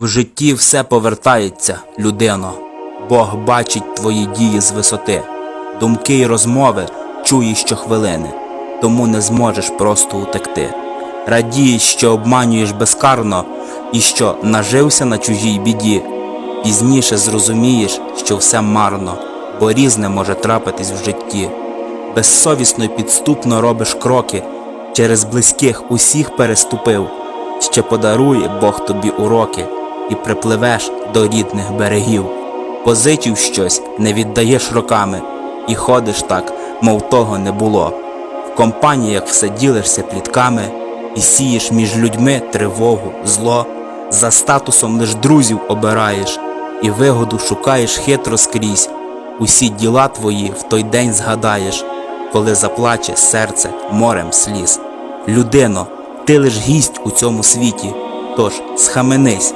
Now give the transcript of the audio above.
В житті все повертається, людино. Бог бачить твої дії з висоти, думки й розмови чуєш щохвилини, тому не зможеш просто утекти. Радієш, що обманюєш безкарно, і що нажився на чужій біді. Пізніше зрозумієш, що все марно, бо різне може трапитись в житті. Безсовісно й підступно робиш кроки, через близьких усіх переступив. Ще подарує Бог тобі уроки, і припливеш до рідних берегів. Позичив щось, не віддаєш роками, і ходиш так, мов того не було. В компаніях все ділишся плітками, і сієш між людьми тривогу, зло, за статусом лиш друзів обираєш, і вигоду шукаєш хитро скрізь. Усі діла твої в той день згадаєш, коли заплаче серце морем сліз. Людино, ти лиш гість у цьому світі, тож схаменись,